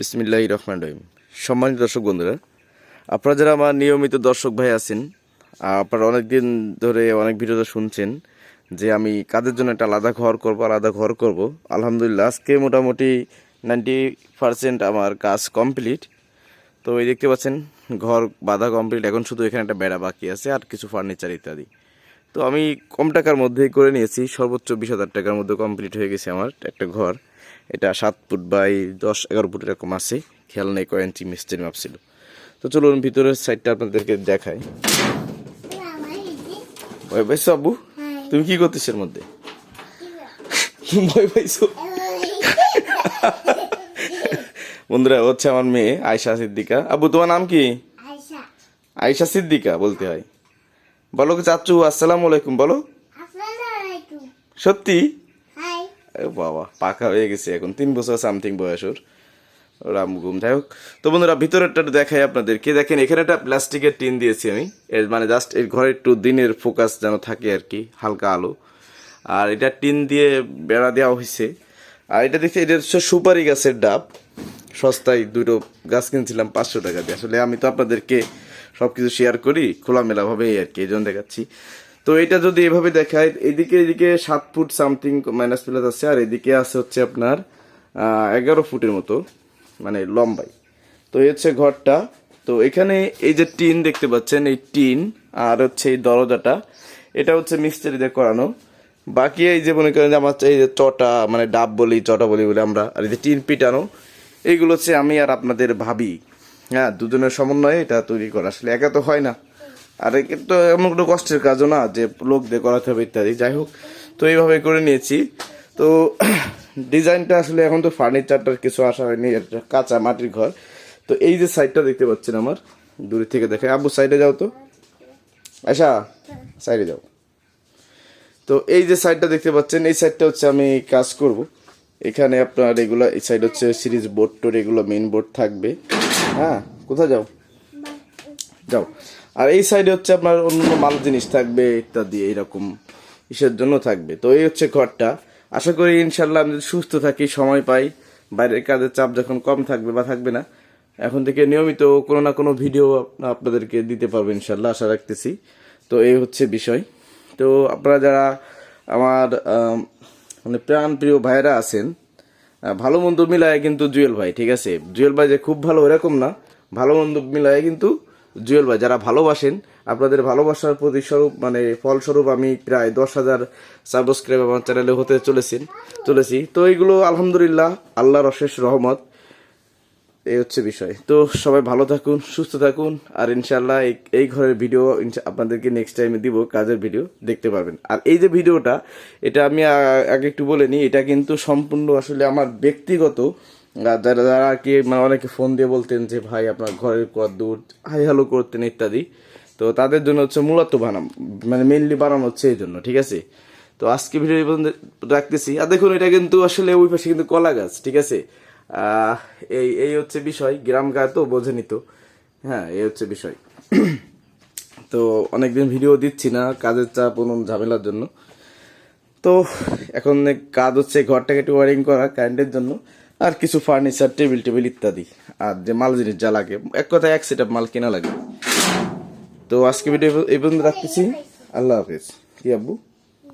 বিসমিল্লাহ রহমান রহিম। সম্মানিত দর্শক বন্ধুরা, আপনারা যারা আমার নিয়মিত দর্শক ভাই আছেন আপনারা অনেক দিন ধরে অনেক ভিডিওতে শুনছেন যে আমি কাদের জন্য একটা আলাদা ঘর করব, আলাদা ঘর করব। আলহামদুলিল্লাহ, আজকে মোটামুটি নাইনটি পার্সেন্ট আমার কাজ কমপ্লিট তো এই দেখতে পাচ্ছেন, ঘর বাঁধা কমপ্লিট এখন শুধু এখানে একটা বেড়া বাকি আছে আর কিছু ফার্নিচার ইত্যাদি। তো আমি কম টাকার মধ্যেই করে নিয়েছি, সর্বোচ্চ বিশ হাজার টাকার মধ্যে কমপ্লিট হয়ে গেছে আমার একটা ঘর। এটা সাত ফুট বাই দশ এগারো ফুট এরকম আছে। খেয়াল নেই কয় ইঞ্চি মিস্ত্রি মাপ ছিল। তো চলুন ভিতরের সাইডটা আপনাদেরকে দেখাই। ভয় পাইছো আব্বু? তুমি কি করতেছ এর মধ্যে? ভয় পাইছো? বন্ধুরা হচ্ছে আমার মেয়ে আয়শা সিদ্দিকা। আব্বু তোমার নাম কি? আয়শা। আয়শা সিদ্দিকা বলতে হয়। বলো চাচু আসসালামু আলাইকুম বলো। সত্যি? বাবা, পাকা হয়ে গেছে এখন। তিন বছর সামথিং বয়স ওর রাম ঘুম। যাই হোক। তো বন্ধুরা, ভিতরেরটা দেখাই আপনাদেরকে দেখেন? এখানে একটা প্লাস্টিকের টিন দিয়েছি আমি। এর মানে জাস্ট এর ঘরে একটু দিনের ফোকাস যেন থাকে আর কি, হালকা আলো। আর এটা টিন দিয়ে বেড়া দেওয়া হয়েছে আর এটা দেখছি, এটা হচ্ছে সুপারি গাছের ডাব। সস্তায় দুটো গাছ কিনছিলাম পাঁচশো টাকা দিয়ে। আসলে আমি তো আপনাদেরকে সব কিছু শেয়ার করি খোলামেলাভাবে আর কি, এই জন্য দেখাচ্ছি। তো এটা যদি এভাবে দেখায়, এদিকে এদিকে সাত ফুট সামথিং মাইনাস প্লাস আছে, আর এদিকে আছে হচ্ছে আপনার এগারো ফুটের মতো মানে লম্বাই। তো এই হচ্ছে ঘরটা। তো এখানে এই যে টিন দেখতে পাচ্ছেন, এই টিন আর হচ্ছে এই দরজাটা, এটা হচ্ছে মিস্ত্রি দিয়ে করানো। বাকি এই যে মনে করেন যে আমার এই যে চটা মানে ডাব বলি, চটা বলি বলে আমরা, আর এই যে টিন পিটানো, এইগুলো হচ্ছে আমি আর আপনাদের ভাবি। হ্যাঁ দুজনের সমন্বয়ে এটা তৈরি করা। আসলে একা তো হয় না। আর একে তো এমন কোনো কষ্টের কাজও না যে লোক দিয়ে করাতে হবে ইত্যাদি। যাই হোক, তো এইভাবে করে নিয়েছি। তো ডিজাইনটা আসলে এখন তো ফার্নিচারটার কিছু আসা হয়নি এটা কাঁচা মাটির ঘর। তো এই যে সাইডটা দেখতে পাচ্ছেন আমার, দূরে থেকে দেখে। আব্বু, সাইডে যাও তো। আচ্ছা সাইডে যাও। তো এই যে সাইডটা দেখতে পাচ্ছেন, এই সাইডটা হচ্ছে আমি কাজ করব। এখানে আপনার এগুলো, এই সাইড হচ্ছে সিরিজ বোর্ড, টোর এগুলো মেন বোর্ড থাকবে। হ্যাঁ কোথায় যাও? যাও। আর এই সাইডে হচ্ছে আপনার অন্য মাল জিনিস থাকবে, ইত্যাদি, এইরকম ইসের জন্য থাকবে। তো এই হচ্ছে ঘরটা। আশা করি ইনশাল্লাহ আমি যদি সুস্থ থাকি, সময় পাই, বাইরের কাজের চাপ যখন কম থাকবে বা থাকবে না, এখন থেকে নিয়মিত কোনো না কোনো ভিডিও আপনাদেরকে দিতে পারব ইনশাল্লাহ আশা রাখতেছি। তো এই হচ্ছে বিষয়। তো আপনারা যারা আমার মানে প্রাণ প্রিয় ভাইরা আছেন ভালো মন্দ মিলায় কিন্তু জুয়েল ভাই, ঠিক আছে? জুয়েল ভাই যে খুব ভালো এরকম না। ভালো মন্দ মিলায় কিন্তু জুয়েল ভাই, যারা ভালোবাসেন, আপনাদের ভালোবাসার প্রতি স্বরূপ মানে ফলস্বরূপ আমি প্রায় দশ হাজার সাবস্ক্রাইব আমার চ্যানেলে হতে চলেছেন, চলেছি। তো এইগুলো আলহামদুলিল্লাহ, আল্লাহর অশেষ রহমত। এই হচ্ছে বিষয়। তো সবাই ভালো থাকুন, সুস্থ থাকুন, আর ইনশাল্লাহ এই- ঘরের ভিডিও আপনাদেরকে নেক্সট টাইমে দিব, কাজের ভিডিও দেখতে পারবেন। আর এই যে ভিডিওটা এটা আমি আগে একটু বলে নিই, এটা কিন্তু সম্পূর্ণ আসলে আমার ব্যক্তিগত যারা যারা আর কি মানে অনেকে ফোন দিয়ে বলতেন যে, ভাই, আপনার ঘরের কত দূর হাই হ্যালো করতেন, ইত্যাদি। তো তাদের জন্য হচ্ছে মূলত বানাম মানে মেনলি বানানো হচ্ছে এই জন্য, ঠিক আছে? তো আজকে ভিডিও পর্যন্ত রাখতেছি। আর দেখুন, এটা কিন্তু আসলে ওই পাশে কিন্তু কলা গাছ, ঠিক আছে? এই এই হচ্ছে বিষয়। গ্রাম গা তো বোঝেনি তো। হ্যাঁ এই হচ্ছে বিষয়। তো অনেকদিন ভিডিও দিচ্ছি না, কাজের চাপ, কোনো ঝামেলার জন্য। তো এখন কাজ হচ্ছে ঘরটাকে একটু ওয়ারিং করা কারেন্টের জন্য। আর কিছু ফার্নিচার টেবিল টেবিল ইত্যাদি। আর যে মাল জিনিস যা লাগে, এক কথায় এক সেট মাল কেনা লাগে। তো আজকে ভিডিও এই পর্যন্ত রাখতেছি। আল্লাহ হাফিজ। কি আব্বু?